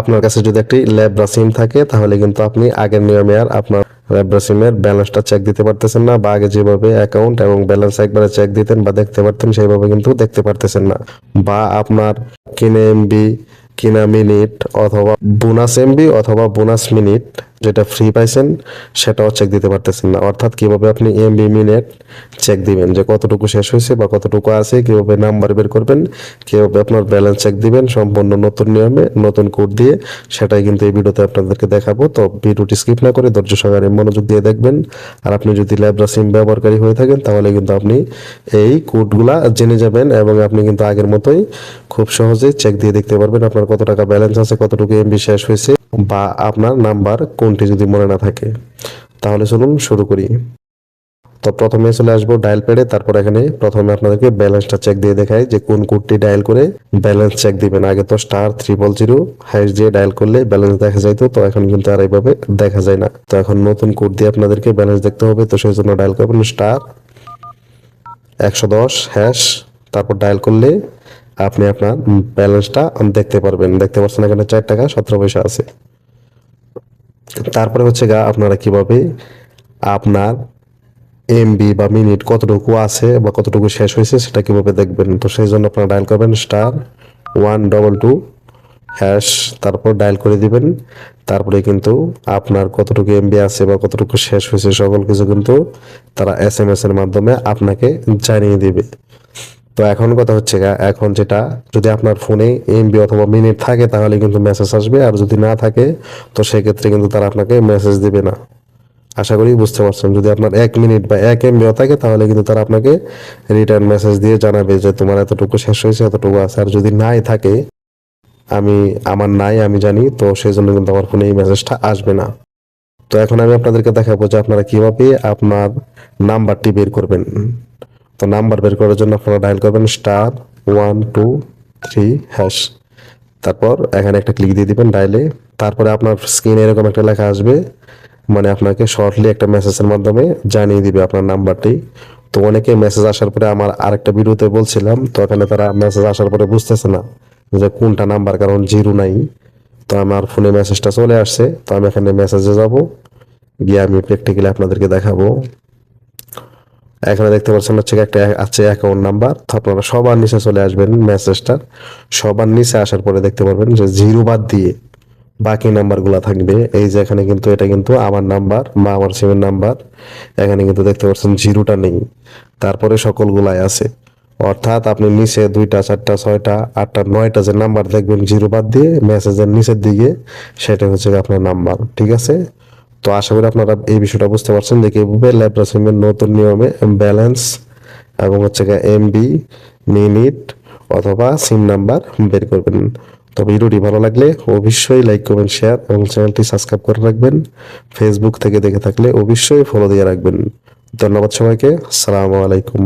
আপনার কাছে যদি একটি ল্যাব্রা সিম থাকে, তাহলে কিন্তু আপনি আগের নিয়মে আর আপনার ল্যাব্রা সিমের ব্যালেন্সটা চেক দিতে পারতেছেন না বা আগে যেভাবে অ্যাকাউন্ট এবং ব্যালেন্স একবারে চেক দিতেন বা দেখতে পারতেন, সেইভাবে কিন্তু দেখতে পারতেছেন না। বা আপনার কিনে এমবি, কিনা মিনিট অথবা বোনাস এমবি অথবা বোনাস মিনিট যেটা ফ্রি পাইছেন, সেটাও চেক দিতে পারতেছেন না। অর্থাৎ কীভাবে আপনি এমবি মিনিট চেক দিবেন, যে কতটুকু শেষ হয়েছে বা কতটুকু আছে, কীভাবে নাম্বার বের করবেন, কীভাবে আপনার ব্যালেন্স চেক দিবেন, সম্পূর্ণ নতুন নিয়মে, নতুন কোড দিয়ে, সেটাই কিন্তু এই ভিডিওতে আপনাদেরকে দেখাবো। তো ভিডিওটি স্কিপ না করে ধৈর্য সহকারে মনোযোগ দিয়ে দেখবেন। আর আপনি যদি ল্যাবরা সিম ব্যবহারকারী হয়ে থাকেন, তাহলে কিন্তু আপনি এই কোডগুলা জেনে যাবেন এবং আপনি কিন্তু আগের মতোই খুব সহজেই চেক দিয়ে দেখতে পারবেন আপনার কত টাকা ব্যালেন্স আছে, কতটুকু এমবি শেষ হয়েছে বা আপনার নাম্বার কোনটি যদি মনে না থাকে, তাহলে চলুন শুরু করি। তো প্রথমে চলে আসব ডায়াল প্যাডে তারপর এখানে প্রথমে আপনাদেরকে ব্যালেন্সটা চেক দিয়ে দেখায় যে কোন কোডটি ডায়াল করে ব্যালেন্স চেক দিবেন। আগে তো স্টার ট্রিপল জিরো হ্যাশ দিয়ে ডায়াল করলে ব্যালেন্স দেখা যাইতো তো এখন কিন্তু আর এইভাবে দেখা যায় না। তো এখন নতুন কোড দিয়ে আপনাদেরকে ব্যালেন্স দেখতে হবে, তো সেই জন্য ডায়াল করবেন স্টার একশো দশ হ্যাশ তারপর ডায়াল করলে আপনি আপনার ব্যালেন্সটা দেখতে পারবেন। দেখতে পাচ্ছেন এখানে চার টাকা, সতেরো পয়সা আছে। তারপরে হচ্ছে গা, আপনারা কীভাবে আপনার এমবি বা মিনিট কতটুকু আছে বা কতটুকু শেষ হয়েছে সেটা কীভাবে দেখবেন? তো সেই জন্য আপনারা ডায়াল করবেন star one double two hash তারপর ডায়াল করে দিবেন। তারপরে কিন্তু আপনার কতটুকু এমবি আছে বা কতটুকু শেষ হয়েছে, সকল কিছু কিন্তু তারা এস এম এস এর মাধ্যমে আপনাকে জানিয়ে দিবে। তো এখন কথা হচ্ছে এখন যেটা যদি আপনার ফোনে এমবি অথবা মিনিট থাকে, তাহলে কিন্তু মেসেজ আসবে, আর যদি না থাকে, তো সেক্ষেত্রে কিন্তু তারা আপনাকে মেসেজ দেবে না। আশা করি বুঝতে পারছেন, যদি আপনার এক মিনিট বা এক এমবিও থাকে, তাহলে কিন্তু তারা আপনাকে রিটার্ন মেসেজ দিয়ে জানাবে যে তোমার এতটুকু শেষ হয়েছে, এতটুকু আছে, আর যদি নাই থাকে, আমি, আমার নাই, আমি জানি, তো সেই জন্য কিন্তু আমার ফোনে এই মেসেজটা আসবে না। তো এখন আমি আপনাদেরকে দেখাবো যে আপনারা কীভাবে আপনার নাম্বারটি বের করবেন। তো নাম্বার বের করার জন্য আপনারা ডায়াল করবেন star one two three hash তারপর এখানে একটা ক্লিক দিয়ে দিবেন ডায়ালে তারপরে আপনার স্ক্রিনে এরকম একটা লেখা আসবে। মানে আপনাকে শর্টলি একটা মেসেজের মাধ্যমে জানিয়ে দিবে আপনার নাম্বারটি। তো অনেকে মেসেজ আসার পরে আমার আরেকটা ভিডিওতে বলছিলাম, তো এখানে তারা মেসেজ আসার পরে বুঝতেছে না যে কোনটা নাম্বার কারণ জিরো নাই। তো আমার ফোনে মেসেজটা চলে আসছে, তো আমি এখানে মেসেজে যাব। গিয়ে আমি প্র্যাকটিক্যালি আপনাদেরকে দেখাবো। এখানে দেখতে পাচ্ছেন হচ্ছে একটা আছে অ্যাকাউন্ট নাম্বার আপনারা সবার নিচে চলে আসবেন মেসেজটা সবার নিচে আসার পরে দেখতে পারবেন যে জিরো বাদ দিয়ে বাকি নাম্বারগুলো থাকবে। এই যে এখানে কিন্তু এটা কিন্তু আমার নাম্বার বা আমার সিমের নাম্বার এখানে কিন্তু দেখতে পাচ্ছেন জিরোটা নেই। তারপরে সকলগুলাই আছে। অর্থাৎ আপনি নিচে দুইটা, চারটা, ছয়টা, আটটা, নয়টা যে নাম্বার দেখবেন জিরো বাদ দিয়ে মেসেজের নিচের দিকে, সেটা হচ্ছে আপনার নাম্বার ঠিক আছে? তো আশা করি আপনারা এই বিষয়টা বুঝতে পারছেন যে কীভাবে ল্যাবরা সিমের নতুন নিয়মে ব্যালেন্স এবং হচ্ছে এমবি, মিনিট অথবা সিম নাম্বার বের করবেন। তো ভিডিওটি ভালো লাগলে অবশ্যই লাইক করবেন শেয়ার এবং চ্যানেলটি সাবস্ক্রাইব করে রাখবেন। ফেসবুক থেকে দেখে থাকলে অবশ্যই ফলো দিয়ে রাখবেন। ধন্যবাদ সবাইকে। আসসালামু আলাইকুম।